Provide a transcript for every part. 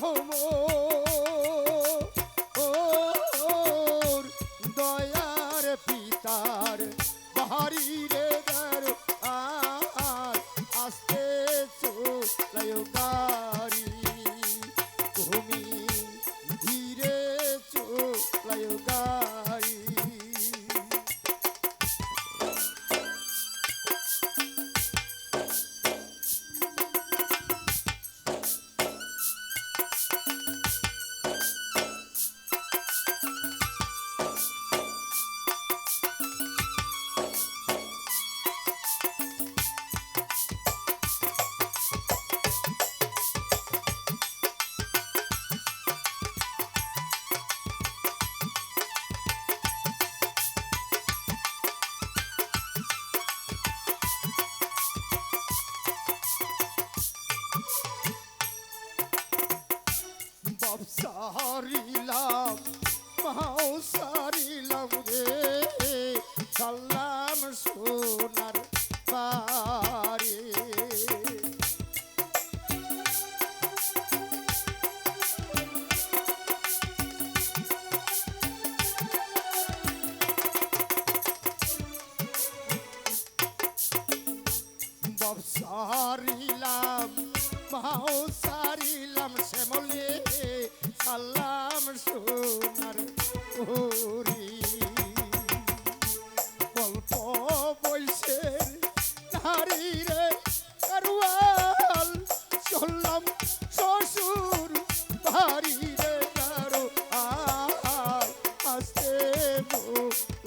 Oh, ভোমর সারিলাম মাও সারিলাম রে। সাল্লাম সোনার পারে সারিলাম মাও সারিলাম শ্যামলে সালাম সোনার হরি গল্প বৈশের নারী রে কারুয়াল চললাম শ্বশুর বাড়ি রে কারও আস্তে মোলায়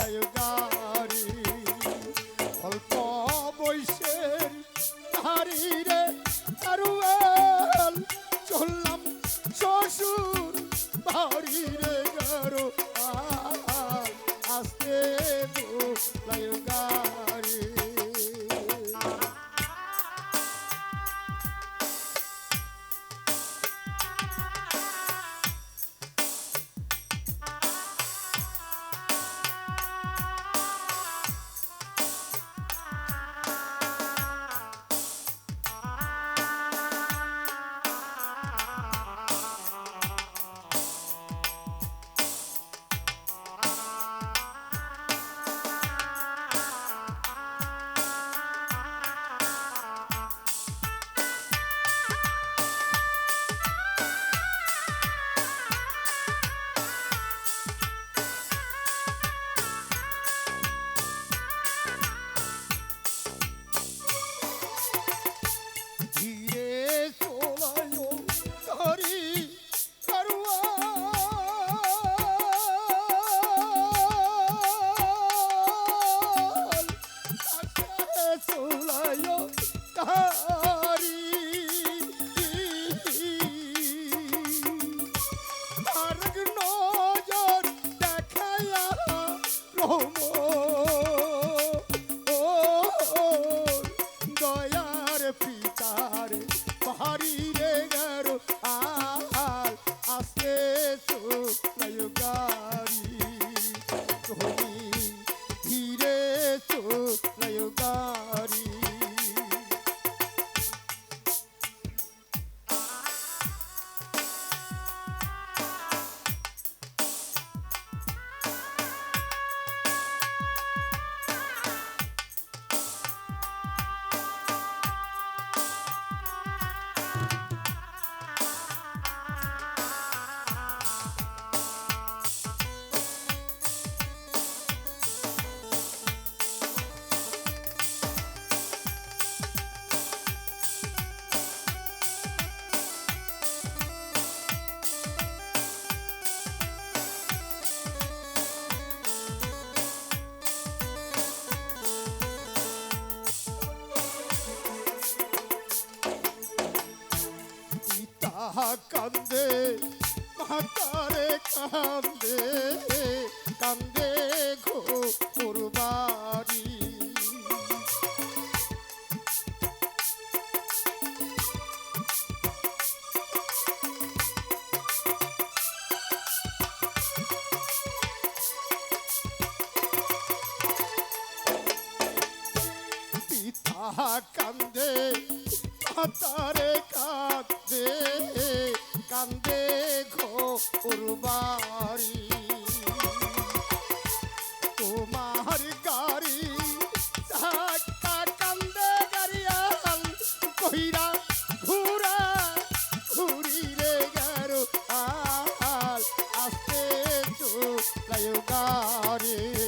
পাহাড়ি কান্দে মাতারে কান্দে কান্দে ঘোর বাড়ি। পিতা কান্দে মাতারে ঘুরা ঘুরা ঘুরি রে গারো আল আস্তে তো লায়ু গারে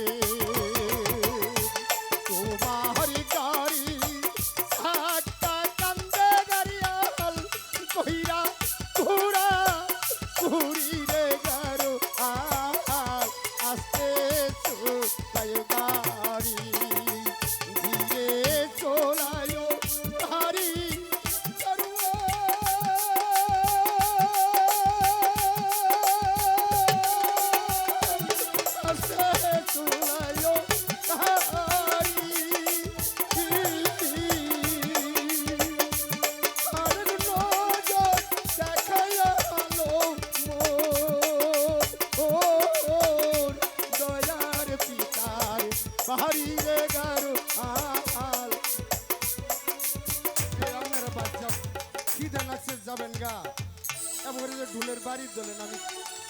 এবারে ঢুলের বাড়ির দলেন আমি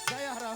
যাই হারা